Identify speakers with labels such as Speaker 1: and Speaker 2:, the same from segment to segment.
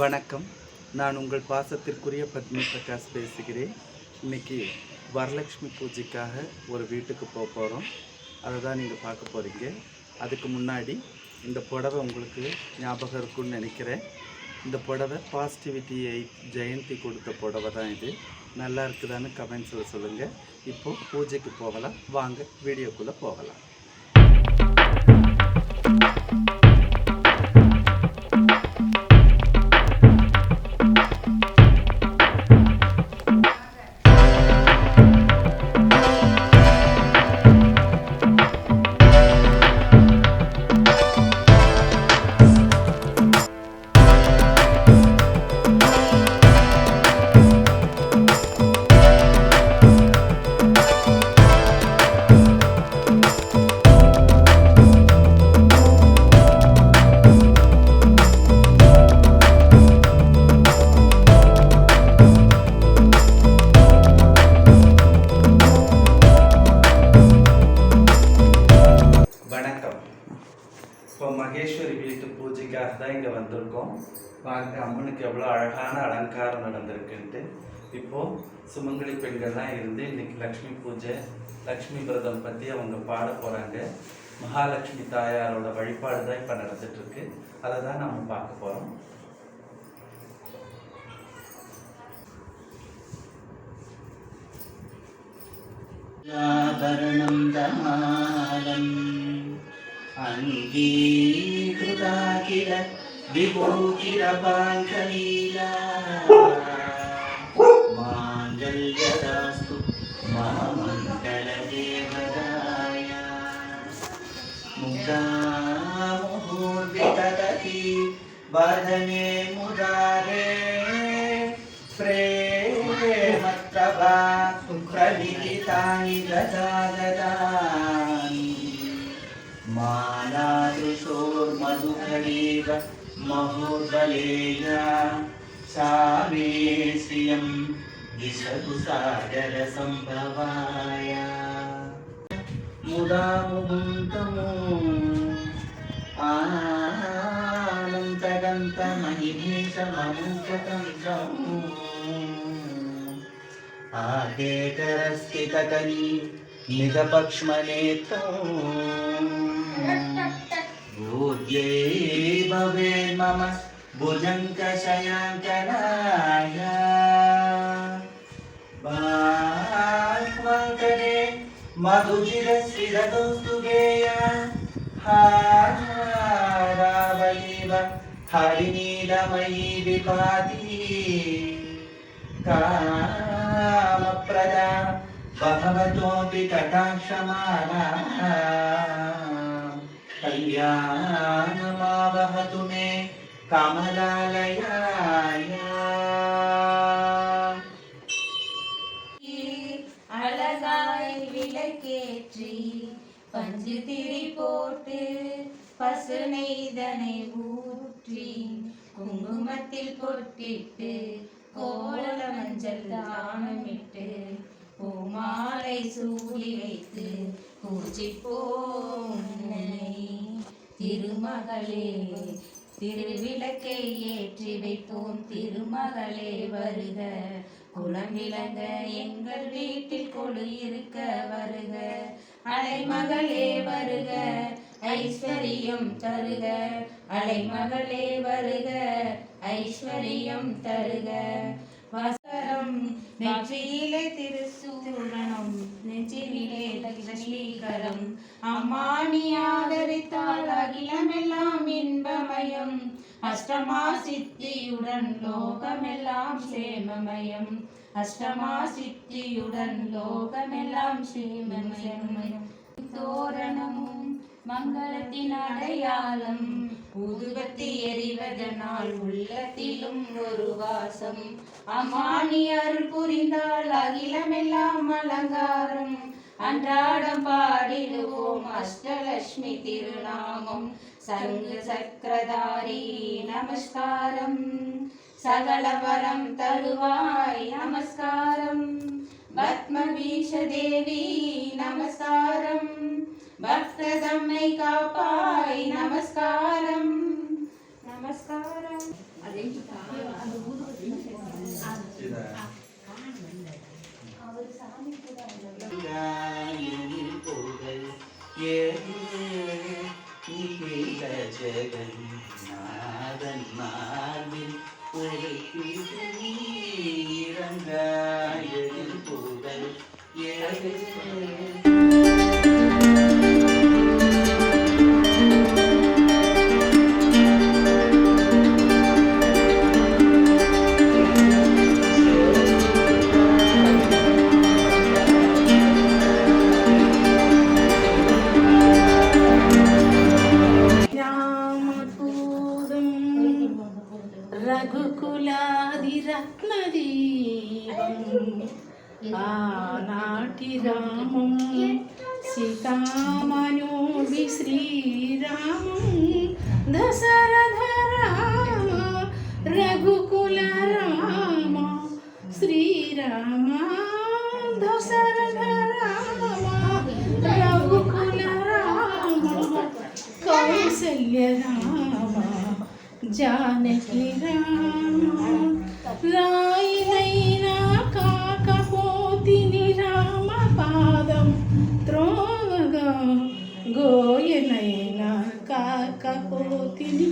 Speaker 1: வணக்கம். நான் உங்கள் பாசத்திற்குரிய பத்மி பிரகாஷ் பேசுகிறேன். இன்னைக்கு வரலட்சுமி பூஜைக்காக ஒரு வீட்டுக்கு போக போகிறோம் அதை தான் நீங்கள் பார்க்க போகிறீங்க அதுக்கு முன்னாடி இந்த புடவை உங்களுக்கு ஞாபகம் இருக்குன்னு நினைக்கிறேன். இந்த புடவை பாசிட்டிவிட்டி எயிட் ஜெயந்தி கொடுத்த புடவை தான் இது. நல்லா இருக்குதான்னு கமெண்ட்ஸில் சொல்லுங்கள் இப்போது பூஜைக்கு போகலாம். வாங்க வீடியோக்குள்ளே போகலாம். அம்மனுக்கு எவ்வளோ அழகான அலங்காரம் நடந்திருக்குன்ட்டு இப்போ சுமங்கலி பெண்கள்லாம் இருந்து இன்னைக்கு லக்ஷ்மி பூஜை லக்ஷ்மி விரதம் பற்றி அவங்க பாட போகிறாங்க மகாலட்சுமி தாயாரோட வழிபாடு தான் இப்போ நடந்துட்டு இருக்கு அதை தான் நம்ம பார்க்க போகிறோம் ஆபரணம் தமாலம் ببروك أبا كليلا మాంగళ్యదాస్తు మహామంగళ దేవదాయ ముగ్ధాముహూర్వితీ వదనే ముదారే ప్రేమత్రవా ప్రవిదితాని దదాదాని మానాదృశోర్మధుకరీవ मालादृशोर्मधुकरीव महोर्बलेया सा मे श्रियं दिशतु सागरसम्भवाय मुदा मुकुन्तमो आनन्तगन्तमहिमेशममुपतन्त्रम् आकेकरस्थितकरी निगपक्ष्मनेत्रम् भूद्ये भवेन्मम भुजङ्कशयाङ्कनाय भास्वङ्करे मधुचिरश्रिरतोस्तु गेया हारावलीव हरिनीलमयी विभाति कामप्रदा भगवतोऽपि कटाक्षमाला कल्याणमावहतु मे कमलालयाय
Speaker 2: அழகாய் விளக்கேற்றி பஞ்சு திரி போட்டு பசு நெய்தனை ஊற்றி குங்குமத்தில் பொட்டிட்டு கோல மஞ்சள் தானமிட்டு பூமாலை சூடி வைத்து பூச்சி போனை திருமகளே திருவிளக்கை ஏற்றி வைப்போம் திருமகளே வருக. குலம் விளங்க எங்கள் வீட்டில் கொழு இருக்க வருக. அலைமகளே வருக. ஐஸ்வரியம் தருக. அலைமகளே வருக. ஐஸ்வரியம் தருக. வசரம் நெற்றியிலே திருசூரணம் நெஞ்சினிலே லட்சுமீகரம் அம்மா ஆதரித்தால் அகிலமெல்லாம் இன்பமயம். அஷ்டமா சித்தியுடன் லோகமெல்லாம் சேமமயம். அஷ்டமா சித்தியுடன் லோகமெல்லாம் சேமமயம். தோரணமும் மங்களத்தின் அடையாளம் ஊதுபத்தி எறிவதனால் உள்ளத்திலும் ஒரு வாசம். அம்மானி அருள் புரிந்தால் அகிலமெல்லாம் அலங்காரம். அன்றாடம் பாடிடுவோம் அஷ்டலட்சுமி திருநாமம். சங்கு சக்கரதாரி நமஸ்காரம். சகலவரம் தருவாய் நமஸ்காரம். பத்மபீஷ தேவி நமஸ்காரம்.
Speaker 3: భక్తదమ్மை కాపాయి నమస్కారం. నమస్కారం. జానకి రామ రాయినైనా కాకపోతిని రామ పాదం త్రోవగా గోయనైనా కాకపోతిని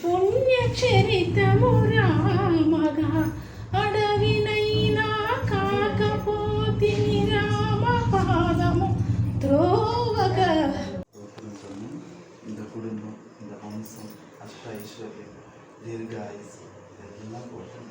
Speaker 3: పుణ్యచరితము రామగా అడవినైనా కాకపోతిని రామ పాదము త్రోవగా
Speaker 1: தோற்றம் சொன்னோம் இந்த குடும்பம் இந்த வம்சம் அஷ்ட ஐஸ்வர்யம் ദീർഘായുസ് എല്ലാം പോഷണ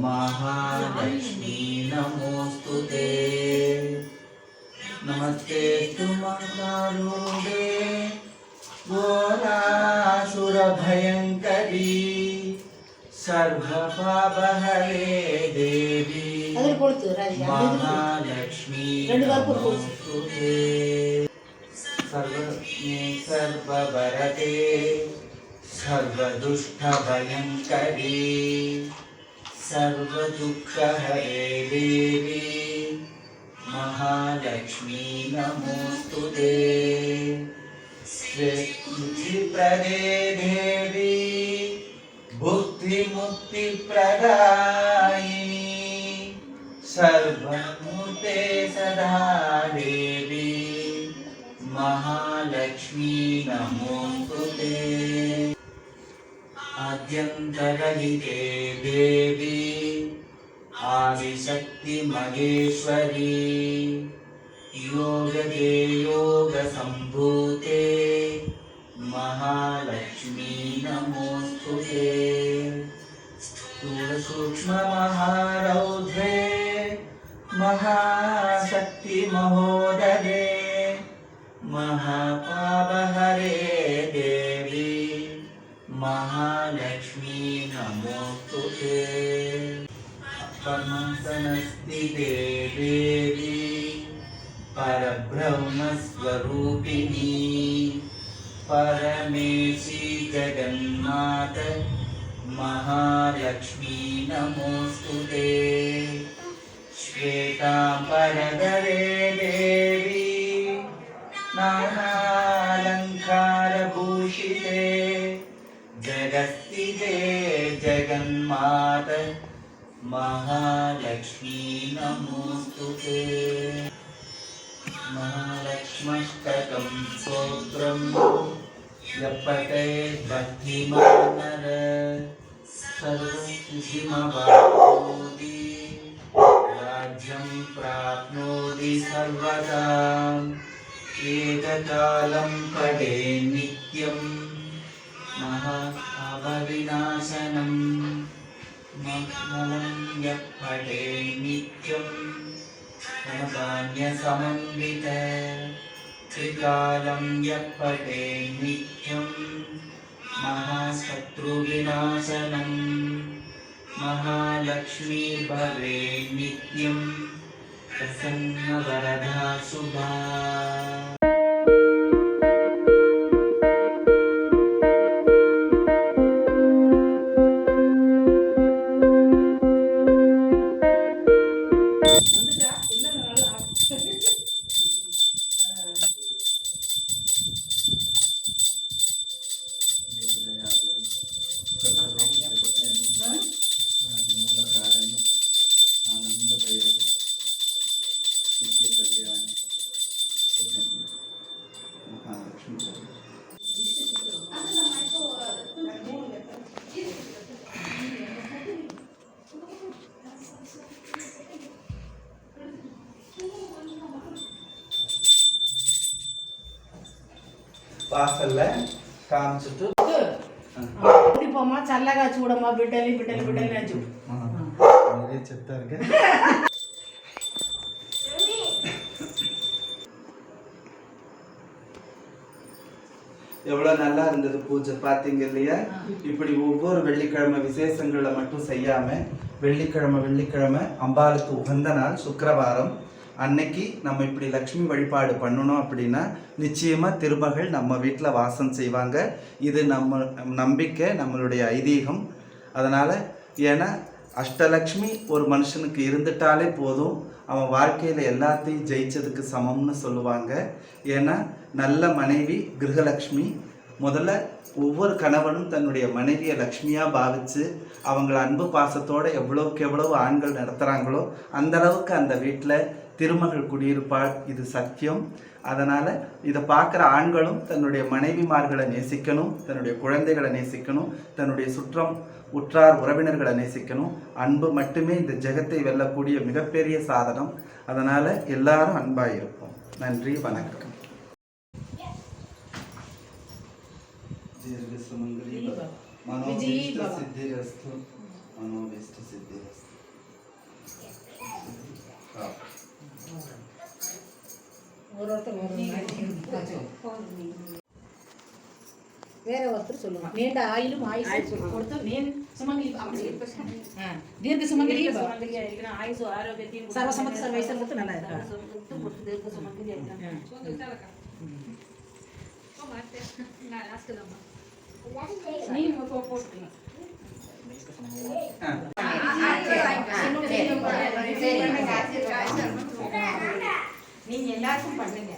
Speaker 1: महालक्ष्मी नमोस्तु ते। नमस्ते तु मङ्गारूढे सर्वपापहरे देवी। महालक्ष्मी नमोस्तु ते। सर्वज्ञे सर्ववरते सर्वदुष्टभयङ्करी सर्वदुःखहरे देवी, महालक्ष्मी नमोऽस्तु ते। श्रीप्रदे देवी, बुद्धिमुक्तिप्रदायिनी। सर्वमुते सदा देवी, महालक्ष्मी नमोऽस्तु ते आद्यन्तरहिते देवी आदिशक्तिमहेश्वरी। योगदे योगसम्भूते महालक्ष्मी नमोऽस्तु ते। स्थूलसूक्ष्ममहारौद्रे महाशक्तिमहोदरे ते पद्मसनस्थिते देवी परब्रह्मस्वरूपिणी। परमेशी जगन्मात महालक्ष्मी नमोऽस्तु ते। श्वेताम्बरधरे देवी नानालङ्कारभूषिते जगन्मात महालक्ष्मी नमोऽस्तु ते महालक्ष्मष्टकं स्तोत्रं यपते भक्तिमानर सर्वसिद्धिमवाप्नोति राज्यं प्राप्नोति सर्वदाम् एककालं पडे नित्यं। महाभाव सर्वविनाशनं मङ्गलं यः पठे नित्यं धनधान्यसमन्वित त्रिकालं यः पठे नित्यं महाशत्रुविनाशनं महालक्ष्मीर्भवे नित्यं प्रसन्नवरदा शुभा வாசல்ல
Speaker 2: காமிச்சிட்டு குடிப்போமா சல்ல காய்ச்சி விடமா பிட்டலி பிட்டலி பிட்டலி
Speaker 1: செத்தா இருக்கு. எவ்வளோ நல்லா இருந்தது பூஜை பார்த்தீங்க இல்லையா? இப்படி ஒவ்வொரு வெள்ளிக்கிழமை விசேஷங்களை மட்டும் செய்யாமல் வெள்ளிக்கிழமை வெள்ளிக்கிழமை அம்பாளுக்கு உகந்த நாள் சுக்கரவாரம். அன்னைக்கு நம்ம இப்படி லக்ஷ்மி வழிபாடு பண்ணணும் அப்படின்னா நிச்சயமாக திருமகள் நம்ம வீட்டில் வாசம் செய்வாங்க. இது நம்ம நம்பிக்கை நம்மளுடைய ஐதீகம். அதனால் ஏன்னா அஷ்டலக்ஷ்மி ஒரு மனுஷனுக்கு இருந்துட்டாலே போதும். அவன் வாழ்க்கையில் எல்லாத்தையும் ஜெயிச்சதுக்கு சமம்னு சொல்லுவாங்க. ஏன்னா நல்ல மனைவி கிரகலக்ஷ்மி. முதல்ல ஒவ்வொரு கணவனும் தன்னுடைய மனைவியை லக்ஷ்மியாக பாவித்து அவங்கள அன்பு பாசத்தோடு எவ்வளோக்கு எவ்வளோ ஆண்கள் நடத்துகிறாங்களோ அந்த அளவுக்கு அந்த வீட்டில் திருமகள் குடியிருப்பாள். இது சத்தியம். அதனால் இதை பார்க்குற ஆண்களும் தன்னுடைய மனைவிமார்களை நேசிக்கணும் தன்னுடைய குழந்தைகளை நேசிக்கணும் தன்னுடைய சுற்றம் உற்றார் உறவினர்களை நேசிக்கணும். அன்பு மட்டுமே இந்த ஜெகத்தை வெல்லக்கூடிய மிகப்பெரிய சாதனம். அதனால் எல்லாரும் அன்பாக இருப்போம் நன்றி வணக்கம்.
Speaker 2: மனோபீஷ்ட சித்திரஸ்து வேற ஒருத்தர் சொல்லுவாங்க நீண்ட ஆயிலும் ஆயுசு. கொடுத்து சுமங்கலி தீர்க்க சுமங்கலி பவ.
Speaker 4: சுமங்கலியா இருக்கிறேன் ஆயுசு ஆரோக்கியத்தையும்
Speaker 2: சர்வசமத்து நல்லா இருக்கா?
Speaker 4: தீர்க்க சுமங்கலியா
Speaker 5: நீங்க எல்லாருக்கும் பண்ணுங்க.